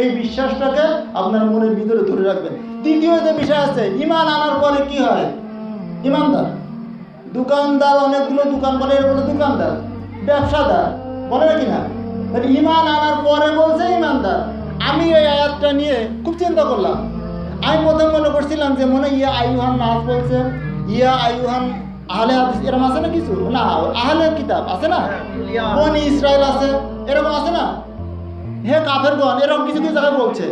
এই বিশ্বাসটাকে আপনার মনের ভিতরে ধরে রাখবেন। দ্বিতীয় যে বিষয় আছে ইমান আনার পরে কি হয়? ইমানদার দোকানদার অনেকগুলো দোকান বলে এর বলে দোকানদার ব্যবসাদার বলে নাকি না? তাহলে ইমান আনার পরে বলছে ইমানদার আমি এই আয়াতটা নিয়ে খুব চিন্তা করলাম। আমি প্রথম মনে করছিলাম যে মনে হয় ইয়া আয়ুহান নাচ বলছে ইয়া আয়ুহান আহলে হাদিস এরকম আছে না কিছু? না আহলে কিতাব আছে না? বনি ইসরায়েল আছে এরকম আছে না? হে কাফের গন এরকম কিছু কিছু জায়গায় বলছে।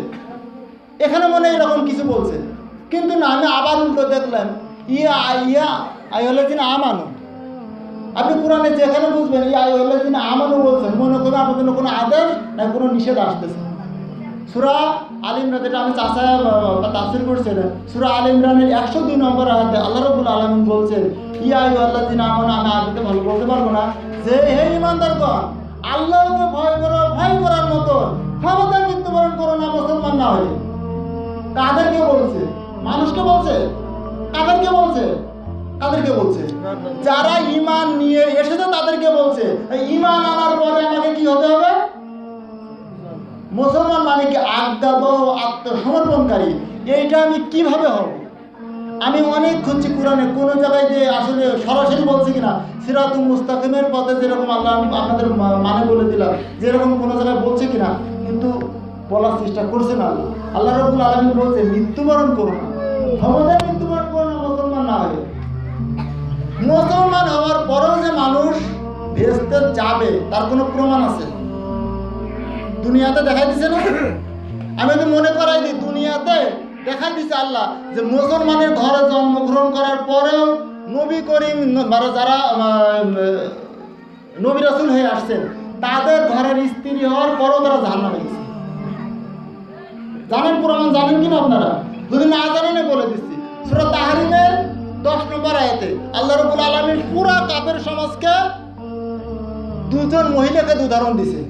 এখানে মনে হয় এরকম কিছু বলছে। কিন্তু না, আমি আবার উল্টো দেখলাম, ইয়া ইয়া আই হলে তিনি আমানু। আপনি কোরআনে যেখানে বুঝবেন, ইয়া আই হলে তিনি আমানু বলছেন, মনে করবেন আপনার জন্য কোনো আদেশ না কোনো নিষেধ আসতেছে। সুরা আল ইমরান, যেটা আমি চাষা তাফসির করছিলেন সুরা আল ইমরানের একশো দুই নম্বর আয়াতে আল্লাহ রবুল আলমিন বলছেন, ইয়া আই আল্লাহ দিন আমন, আমি আরবিতে ভালো বলতে পারব না। যে, হে ইমানদার ইমানদারগণ আল্লাহকে ভয় করো, ভয় করার মতো ক্ষমতায় মৃত্যুবরণ করো না, মুসলমান না হয়ে। কাদেরকে বলছে? মানুষকে বলছে? কাদেরকে বলছে? কাদেরকে বলছে? যারা ইমান নিয়ে এসেছে তাদেরকে বলছে ইমান আনার পরে আমাকে কি হতে হবে? মুসলমান মানে কি আজ্ঞাব আত্মসমর্পণকারী? এইটা আমি কীভাবে হব? আমি অনেক খুঁজছি কোরআনে, কোনো জায়গায় যে আসলে সরাসরি বলছে কিনা? সিরাতুল মুস্তাকিমের পথে যেরকম আল্লাহ আপনাদের মানে বলে দিলাম, যেরকম কোনো জায়গায় বলছে কিনা, কিন্তু বলার চেষ্টা করছে না আল্লাহ। আল্লাহ রবুল আলমী বলছে, মৃত্যুবরণ করো না। ক্ষমতায় মৃত্যুবরণ করো না, মুসলমান না হয়ে। মুসলমান হওয়ার পরেও যে মানুষ ভেস্তে যাবে, তার কোনো প্রমাণ আছে? দুনিয়াতে দেখাই দিছে না? আমি তো মনে করাই দিই, দুনিয়াতে দেখাই দিছে আল্লাহ যে মুসলমানের ঘরে জন্মগ্রহণ করার পরেও নবী করিম মানে যারা নবী রাসুল হয়ে আসছেন, তাদের ঘরের স্ত্রী হওয়ার পরও তারা জাহান্নামে গেছে। জানেন প্রমাণ জানেন কিনা আপনারা? যদি না জানেন বলে দিচ্ছি। সুরা তাহারিমের দশ নম্বর আয়াতে আল্লাহ রবুল আলমীর পুরা কাপের সমাজকে দুজন মহিলাকে উদাহরণ দিছে।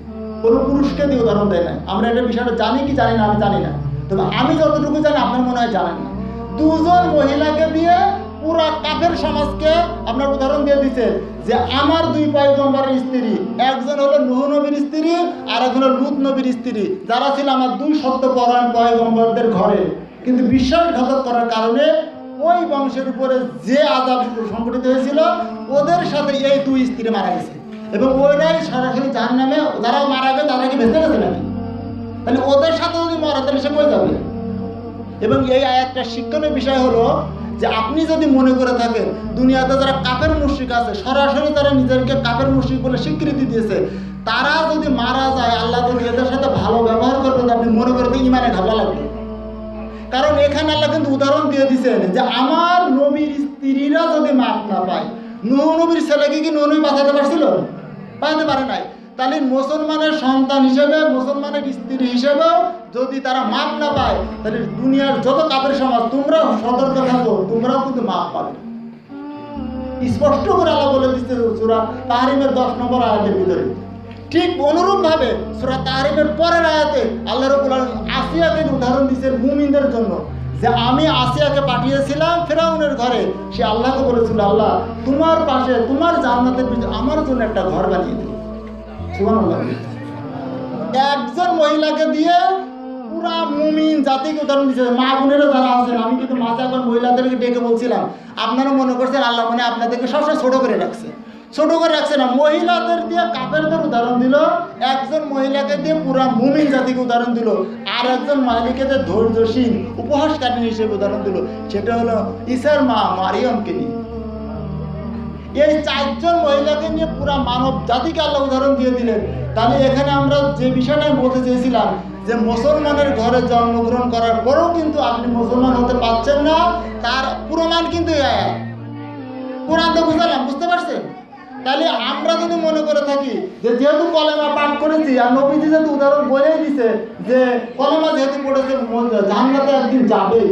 কোনো পুরুষকে দিয়ে উদাহরণ দেয় না আমরা এটা বিষয়টা জানি কি জানি না, আমি জানি না। তবে আমি যতটুকু জানি আপনার মনে হয় জানেন না। দুজন মহিলাকে দিয়ে পুরা কাফের সমাজকে আপনার উদাহরণ দিয়ে দিছে যে আমার দুই পয়গম্বরের স্ত্রী, একজন হলো নুহ নবীর স্ত্রী আর একজন হলো লুত নবীর স্ত্রী। যারা ছিল আমার দুই সত্য সত্যপরায়ণ পয়গম্বরদের ঘরে। কিন্তু বিশ্বাসঘাতক করার কারণে ওই বংশের উপরে যে আজাব সংঘটিত হয়েছিল, ওদের সাথে এই দুই স্ত্রী মারা গেছে। এবং ওইরাই সরাসরি যার নামে যারা মারা গেছে, তারা কি ভেসে গেছে নাকি? তাহলে ওদের সাথে যদি মরা, তাহলে সে কই যাবে? এবং এই আয়াতটা শিক্ষণীয় বিষয় হলো যে আপনি যদি মনে করে থাকেন, দুনিয়াতে যারা কাপের মুশ্রিক আছে, সরাসরি তারা নিজেদেরকে কাপের মুশ্রিক বলে স্বীকৃতি দিয়েছে, তারা যদি মারা যায়, আল্লাহ যদি এদের সাথে ভালো ব্যবহার করবে তো আপনি মনে করে ইমানে ঢালা লাগবে। কারণ এখানে আল্লাহ কিন্তু উদাহরণ দিয়ে দিছেন যে আমার নবীর স্ত্রীরা যদি মাপ না পায়, নুহ নবীর ছেলেকে কি নুহ নবী বাঁচাতে পারছিল? বাঁচাতে পারে নাই। তাহলে মুসলমানের সন্তান হিসেবে, মুসলমানের স্ত্রী হিসেবেও যদি তারা মাপ না পায়, তাহলে দুনিয়ার যত কাপের সমাজ, তোমরাও সতর্ক থাকো, তোমরাও কিন্তু মাপ পাবে। স্পষ্ট করে আল্লাহ বলে দিচ্ছে সুরা তাহারিমের দশ নম্বর আয়াতের ভিতরে। ঠিক অনুরূপভাবে সুরা তাহারিমের পরের আয়াতে আল্লাহ রবুল আসিয়াকে উদাহরণ দিচ্ছেন মুমিনদের জন্য। যে আমি আসিয়াকে পাঠিয়েছিলাম ফেরাউনের ঘরে, সে আল্লাহকে বলেছিল, আল্লাহ, তোমার পাশে, তোমার জান্নাতের পিছনে আমার জন্য একটা ঘর বানিয়ে দিল একজন মহিলাকে দিয়ে পুরা মুমিন জাতিকে উদাহরণ দিচ্ছে মা বোনেরা যারা আছেন, আমি কিন্তু মাঝে একবার মহিলাদেরকে ডেকে বলছিলাম, আপনারা মনে করছেন আল্লাহ মানে আপনাদেরকে সবসময় ছোট করে রাখছে। ছোট করে রাখছে না, মহিলাদের দিয়ে কাপেরদের উদাহরণ দিল, একজন মহিলাকে দিয়ে পুরা মুমিন জাতিকে উদাহরণ দিল আর একজন মহিলাকে দিয়ে ধৈর্যশীল, উপহাসকারী হিসেবে উদাহরণ দিল। সেটা হলো ঈশার মা মারিয়মকে নিয়ে। এই চারজন মহিলাকে নিয়ে পুরা মানব জাতিকে আল্লাহ উদাহরণ দিয়ে দিলেন। তাহলে এখানে আমরা যে বিষয়টা বলতে চেয়েছিলাম, যে মুসলমানের ঘরে জন্মগ্রহণ করার পরেও কিন্তু আপনি মুসলমান হতে পারছেন না, তার প্রমাণ কিন্তু কোরআন তো বুঝালাম, বুঝতে পারছেন? তাহলে আমরা যদি মনে করে থাকি যে যেহেতু কলেমা পাঠ করেছি, আর নবীজি যেহেতু উদাহরণ বলেই দিছে যে কলেমা যেহেতু পড়েছে জান্নাতে একদিন যাবে।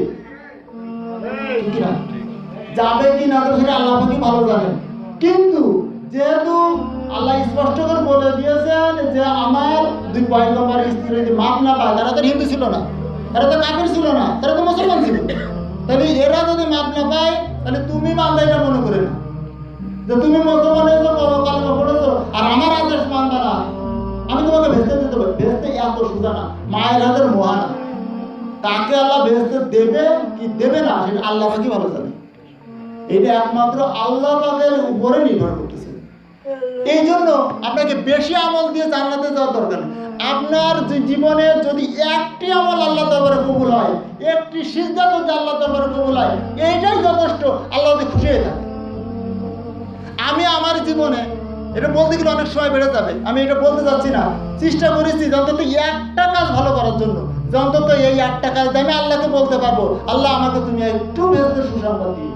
যাবে কি না, তো সেটা আল্লাহ ভালো জানেন। কিন্তু যেহেতু আল্লাহ স্পষ্ট করে বলে দিয়েছেন যে আমার দুই পয়গম্বর স্ত্রী যদি মাপ না পায়, তারা তো হিন্দু ছিল না। তারা তো কাফির ছিল না, তারা তো মুসলমান ছিল। তাহলে এরা যদি মাপ না পায়, তাহলে তুমি মানবে এটা মনে করে না যে তুমি মুসলমান হয়েছো কালেমা পড়েছো, আর আমার আদেশ মানবে না। আমি তোমাকে ভেস্তে দিতে পারি। ভেস্তে এত সোজা না, মায়ের হাতের মহানা। তাকে আল্লাহ বেহেস্তে দেবে কি দেবে না, সেটা আল্লাহ পাকি ভালো জানে এটা একমাত্র আল্লাহ পাকের উপরে নির্ভর করতেছে। এই জন্য আপনাকে বেশি আমল দিয়ে জান্নাতে যাওয়ার দরকার আপনার জীবনে যদি একটি আমল আল্লাহ দরবারে কবুল হয় একটি সিজদা যদি আল্লাহ দরবারে কবুল হয় এইটাই যথেষ্ট আল্লাহ যদি খুশি হয়ে থাকে। আমি আমার জীবনে এটা বলতে গেলে অনেক সময় বেড়ে যাবে আমি এটা বলতে চাচ্ছি না। চেষ্টা করেছি অন্তত একটা কাজ ভালো করার জন্য যে অন্তত এই একটা কাজ দিয়ে আমি আল্লাহকে বলতে পারব আল্লাহ আমাকে তুমি একটু ভেতরে সুসংবাদ দিও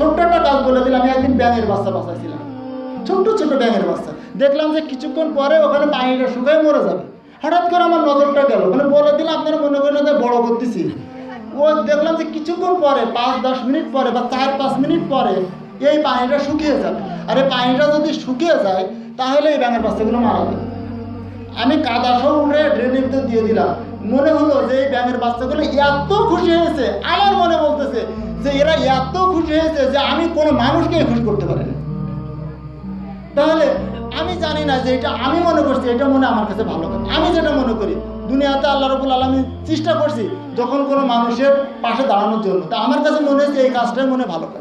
ছোট্ট একটা কাজ বলে দিলাম, আমি একদিন ব্যাঙের বাচ্চা বাঁচাইছিলাম। ছোট্ট ছোট্ট ব্যাঙের বাচ্চা। দেখলাম যে কিছুক্ষণ পরে ওখানে পানিটা শুকায় মরে যাবে। হঠাৎ করে আমার নজরটা গেল মানে বলে দিলাম, আপনারা মনে করেন যে বড় করতেছি? ও দেখলাম যে কিছুক্ষণ পরে, পাঁচ, দশ মিনিট পরে বা চার, পাঁচ মিনিট পরে এই পানিটা শুকিয়ে যাবে। আর এই পানিটা যদি শুকিয়ে যায়, তাহলে এই ব্যাঙের বাচ্চাগুলো মারা যাবে। আমি কাদা সহ উঠে ড্রেনের ভিতর দিয়ে দিলাম। মনে হলো যে এই ব্যাঙের বাচ্চাগুলো এত খুশি হয়েছে আমার মনে বলতেছে যে এরা এত খুশি হয়েছে যে আমি কোনো মানুষকে খুশি করতে পারি না। তাহলে আমি জানি না যে এটা আমি মনে করছি, এটা মনে আমার কাছে ভালো কথা আমি যেটা মনে করি, দুনিয়াতে আল্লাহ রবুল আলমী চেষ্টা করছি যখন কোনো মানুষের পাশে দাঁড়ানোর জন্য। তা আমার কাছে মনে হয়েছে এই কাজটাই মনে ভালো কাজ।